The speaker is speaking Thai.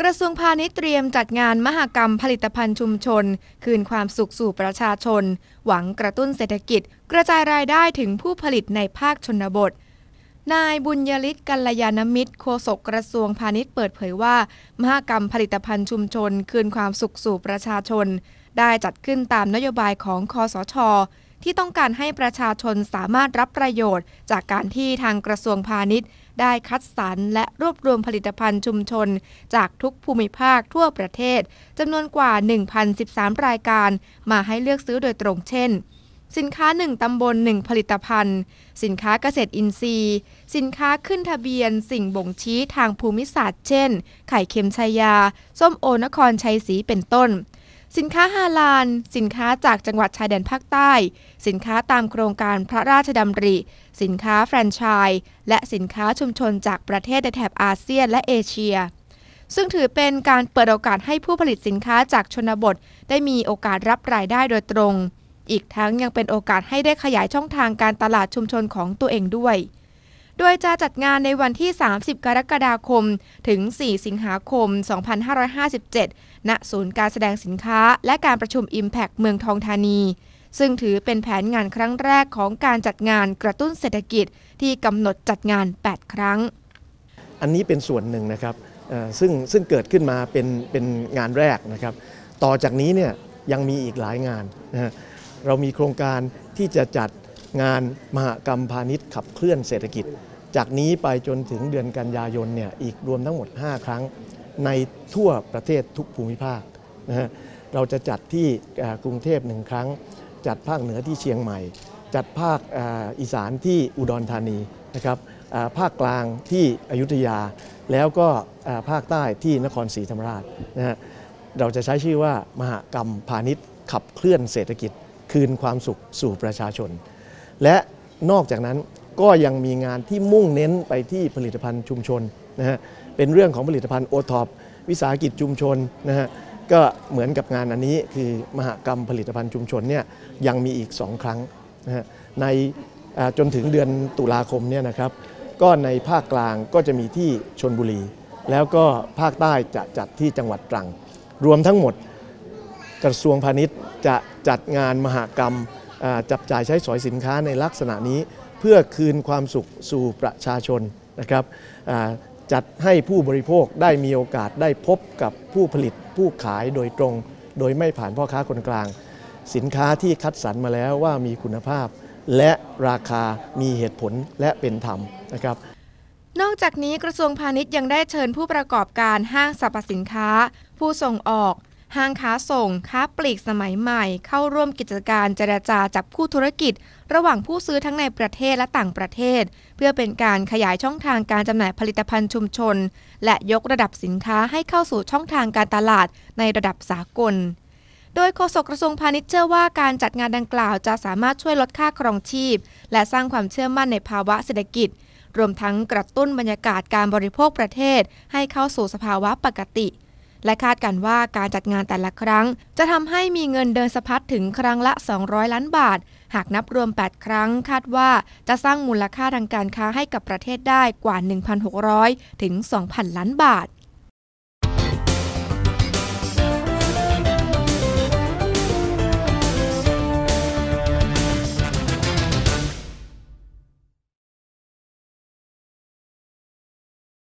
กระทรวงพาณิชย์เตรียมจัดงานมหกรรมผลิตภัณฑ์ชุมชน คืนความสุขสู่ประชาชน หวังกระตุ้นเศรษฐกิจ กระจายรายได้ถึงผู้ผลิตในภาคชนบท นายบุญยฤทธิ์กัลยาณมิตรโฆษกกระทรวงพาณิชย์เปิดเผยว่า มหกรรมผลิตภัณฑ์ชุมชน คืนความสุขสู่ประชาชน ได้จัดขึ้นตามนโยบายของคอสช ที่ต้องการให้ประชาชนสามารถรับประโยชน์ จากการที่ทางกระทรวงพาณิชย์ ได้คัดสรรและรวบรวมผลิตภัณฑ์ชุมชน จากทุกภูมิภาคทั่วประเทศจำนวนกว่า 1,013 รายการ มาให้เลือกซื้อโดยตรงเช่นสินค้า 1 ตำบล 1 ผลิตภัณฑ์ สินค้าเกษตรอินทรีย์ สินค้าขึ้นทะเบียน สิ่งบ่งชี้ทางภูมิศาสตร์ เช่น ไข่เค็มชายา ส้มโอนครชัยศรีเป็นต้น สินค้าฮาลาล สินค้าจากจังหวัดชายแดนภาคใต้ สินค้าตามโครงการพระราชดำริ สินค้าแฟรนไชส์และสินค้าชุมชนจากประเทศในแถบอาเซียนและเอเชีย ซึ่งถือเป็นการเปิดโอกาสให้ผู้ผลิตสินค้าจากชนบท ได้มีโอกาสรับรายได้โดยตรง อีกทั้งยังเป็นโอกาสให้ได้ขยายช่องทางการตลาดชุมชนของตัวเองด้วย โดยจะจัดงานในวันที่ 30 กรกฎาคม ถึง 4 สิงหาคม 2557 ณ ศูนย์การแสดงสินค้า และการประชุม Impact เมืองทองธานี ซึ่งถือเป็นแผนงานครั้งแรกของการจัดงานกระตุ้นเศรษฐกิจที่กำหนดจัดงาน 8 ครั้ง อันนี้เป็นส่วนหนึ่งนะครับซึ่งซึ่งเกิดขึ้นมาเป็นเป็นงานแรกนะครับ ต่อจากนี้เนี่ยยังมีอีกหลายงานนะเรามีโครงการที่จะจัด งานมหกรรมพาณิชย์ขับเคลื่อนเศรษฐกิจ จากนี้ไปจนถึงเดือนกันยายนเนี่ยอีกรวมทั้งหมด 5 ครั้ง ในทั่วประเทศทุกภูมิภาคนะฮะเราจะจัดที่กรุงเทพหนึ่งครั้ง จัดภาคเหนือที่เชียงใหม่ จัดภาคอีสานที่อุดรธานีนะครับภาคกลางที่อยุธยา แล้วก็ภาคใต้ที่นครศรีธรรมราชนะฮะเราจะใช้ชื่อว่ามหกรรมพาณิชย์ขับเคลื่อนเศรษฐกิจคืนความสุขสู่ประชาชน และนอกจากนั้นก็ยังมีงานที่มุ่งเน้นไปที่ผลิตภัณฑ์ชุมชนนะฮะเป็นเรื่องของผลิตภัณฑ์โอท็อปวิสาหกิจชุมชนนะฮะก็เหมือนกับงานอันนี้คือมหกรรมผลิตภัณฑ์ชุมชนเนี่ยยังมีอีก 2 ครั้งนะฮะในจนถึงเดือนตุลาคมเนี่ยนะครับ ก็ในภาคกลางก็จะมีที่ชนบุรี แล้วก็ภาคใต้จะจัดที่จังหวัดตรัง รวมทั้งหมดกระทรวงพาณิชย์จะจัดงานมหกรรม จับจ่ายใช้สอยสินค้าในลักษณะนี้ เพื่อคืนความสุขสู่ประชาชนนะครับจัดให้ผู้บริโภคได้มีโอกาสได้พบกับผู้ผลิตผู้ขายโดยตรง โดยไม่ผ่านพ่อค้าคนกลาง สินค้าที่คัดสรรมาแล้วว่ามีคุณภาพ และราคามีเหตุผลและเป็นธรรมนะครับนอกจากนี้กระทรวงพาณิชย์ยังได้เชิญผู้ประกอบการห้างสรรพสินค้า ผู้ส่งออก ห้างค้าส่ง ค้าปลีกสมัยใหม่ เข้าร่วมกิจการเจรจาจับคู่ธุรกิจ ระหว่างผู้ซื้อทั้งในประเทศและต่างประเทศ เพื่อเป็นการขยายช่องทางการจำหน่ายผลิตภัณฑ์ชุมชน และยกระดับสินค้าให้เข้าสู่ช่องทางการตลาดในระดับสากลโดยโฆษกกระทรวงพาณิชย์เชื่อว่าการจัดงานดังกล่าวจะสามารถช่วยลดค่าครองชีพ และสร้างความเชื่อมั่นในภาวะเศรษฐกิจ รวมทั้งกระตุ้นบรรยากาศการบริโภคประเทศ ให้เข้าสู่สภาวะปกติ และคาดกันว่าการจัดงานแต่ละครั้ง จะทำให้มีเงินเดินสะพัดถึงครั้งละ 200 ล้านบาท หากนับรวม 8 ครั้ง คาดว่าจะสร้างมูลค่าทางการค้าให้กับประเทศได้กว่า 1,600 ถึง 2,000 ล้านบาท